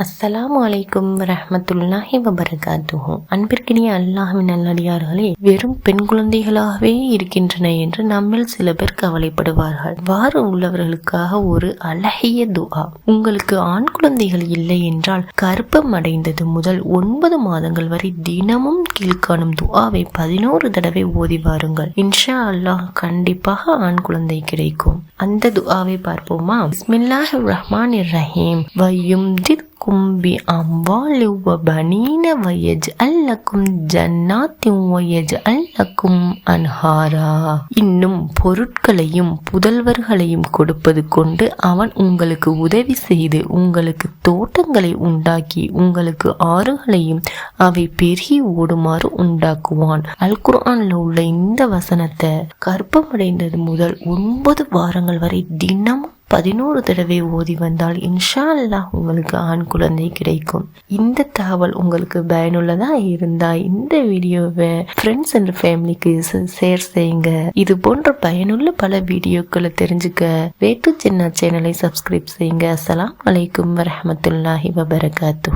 அஸ்ஸலாம் வலைக்கும் ரஹமத்துல்லாஹி வபரகாத்துஹு. அன்பிற்கினிய அல்லாஹின் நல்லடியார்களே வெறும் பெண் குழந்தைகளாகவே இருக்கின்றன என்று நம்மில் சில பேர் கவலைப்படுவார்கள். வாறு உள்ளவர்களுக்காக ஒரு அழகிய துஆ. உங்களுக்கு ஆண் குழந்தைகள் இல்லை என்றால் கர்ப்பம் அடைந்தது முதல் ஒன்பது மாதங்கள் வரை தினமும் கீழ்காணும் துஆவை பதினோரு தடவை ஓதி வாருங்கள். இன்ஷா அல்லாஹ் கண்டிப்பாக ஆண் குழந்தை கிடைக்கும். அந்த துஆவை பார்ப்போமா? பிஸ்மில்லாஹிர் ரஹீம். வயும்தித் கும்பி அம்வாலி வபனீன வயஜ் அல்லக்கும் ஜன்னாத்தின் வயஜ் அல்லக்கும் அன்ஹாரா. இன்னும் பொருட்களையும் புதல்வர்களையும் கொடுப்பது கொண்டு அவன் உங்களுக்கு உதவி செய்து உங்களுக்கு தோட்டங்களை உண்டாக்கி உங்களுக்கு ஆறுகளையும் அவை பெருகி ஓடுமாறு உண்டாக்குவான். அல் குர்ஆன்ல உள்ள இந்த வசனத்தை கர்ப்பமடைந்தது முதல் ஒன்பது வாரங்கள் வரை தினமும் பதினோரு தடவை ஓதி வந்தால் இன்ஷா அல்லாஹ் உங்களுக்கு ஆண் குழந்தை கிடைக்கும். இந்த தகவல் உங்களுக்கு பயனுள்ளதா இருந்தா இந்த வீடியோவை ஃப்ரெண்ட்ஸ் அண்ட் ஃபேமிலிக்கு ஷேர் செய்யுங்க. இது போன்ற பயனுள்ள பல வீடியோக்களை தெரிஞ்சுக்க வேட்டு சின்ன சேனலை சப்ஸ்கிரைப் செய்யுங்க. அஸ்லாம் அலைக்கும் வரமத்துல்லாஹி வபரகாத்து